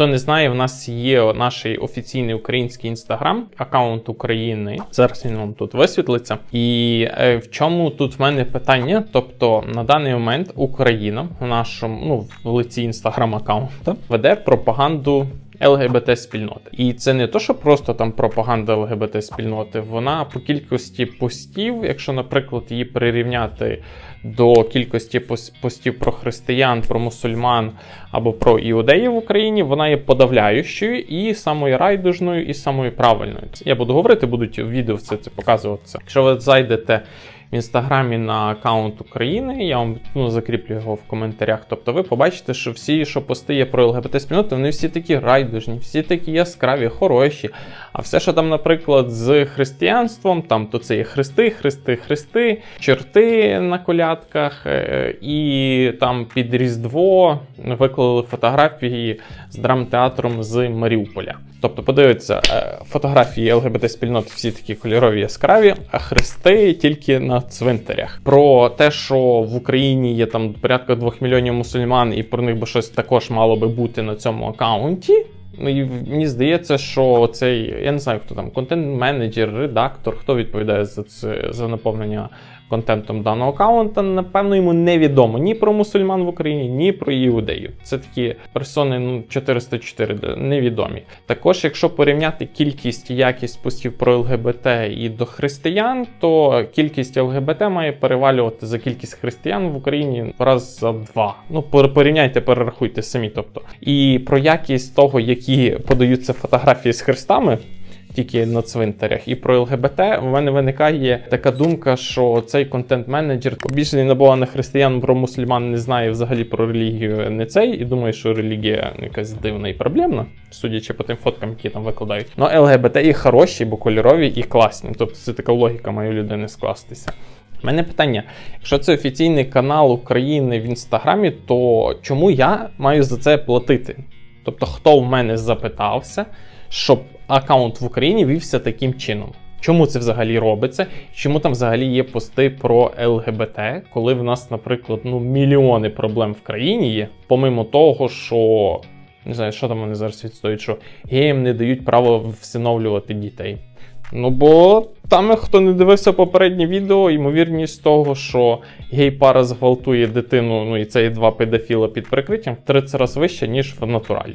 Хто не знає, в нас є наш офіційний український інстаграм, аккаунт України. Зараз він вам тут висвітлиться. І е, в чому тут в мене питання? Тобто на даний момент Україна в нашому ну в лиці інстаграм аккаунта веде пропаганду. ЛГБТ спільноти, і це не то, що просто там пропаганда ЛГБТ спільноти. Вона по кількості постів, якщо, наприклад, її прирівняти до кількості постів про християн, про мусульман або про іудеїв в Україні, вона є подавляючою і самою райдужною, і самою правильною. Я буду говорити, будуть відео все це показуватися. Якщо ви зайдете в інстаграмі на аккаунт України, я вам ну, закріплю його в коментарях. Тобто ви побачите, що всі, що пости є про ЛГБТ спільноту, вони всі такі райдужні, всі такі яскраві, хороші. А все, що там, наприклад, з християнством, там то це є хрести, хрести, хрести, чорти на колядках, е, і там під Різдво виклали фотографії з драмтеатром з Маріуполя. Тобто, подивіться, е, фотографії ЛГБТ спільноти всі такі кольорові яскраві, а хрести тільки на цвинтарях. Про те, що в Україні є там порядка 2 мільйонів мусульман, і про них би щось також мало би бути на цьому аккаунті. І мені здається, що цей, я не знаю, хто там, контент-менеджер, редактор, хто відповідає за це за наповнення контентом даного аккаунта, напевно, йому невідомо ні про мусульман в Україні, ні про іудеїв. Це такі персони ну, 404 невідомі. Також, якщо порівняти кількість і якість постів про ЛГБТ і до християн, то кількість ЛГБТ має перевалювати за кількість християн в Україні раз за два. Ну, порівняйте, перерахуйте самі. Тобто, і про якість того, які подаються фотографії з хрестами. Тільки на цвинтарях і про ЛГБТ у мене виникає така думка, що цей контент-менеджер більше на Бога на християн про мусульман не знає взагалі про релігію не цей, і думає, що релігія якась дивна і проблемна, судячи по тим фоткам, які там викладають. Ну ЛГБТ і хороші, бо кольорові і класні. Тобто це така логіка має у людини скластися. У мене питання: якщо це офіційний канал України в інстаграмі, то чому я маю за це платити? Тобто, хто в мене запитався, щоб аккаунт в Україні вівся таким чином? Чому це взагалі робиться? Чому там взагалі є пости про ЛГБТ, коли в нас, наприклад, ну мільйони проблем в країні є, помимо того, що не знаю, що там вони зараз відстоюють, що геям не дають право всиновлювати дітей. Ну бо там, хто не дивився попереднє відео, ймовірність того, що гей-пара зґвалтує дитину, ну і це є два педофіла під прикриттям, в 30 разів вища, ніж в натуралі.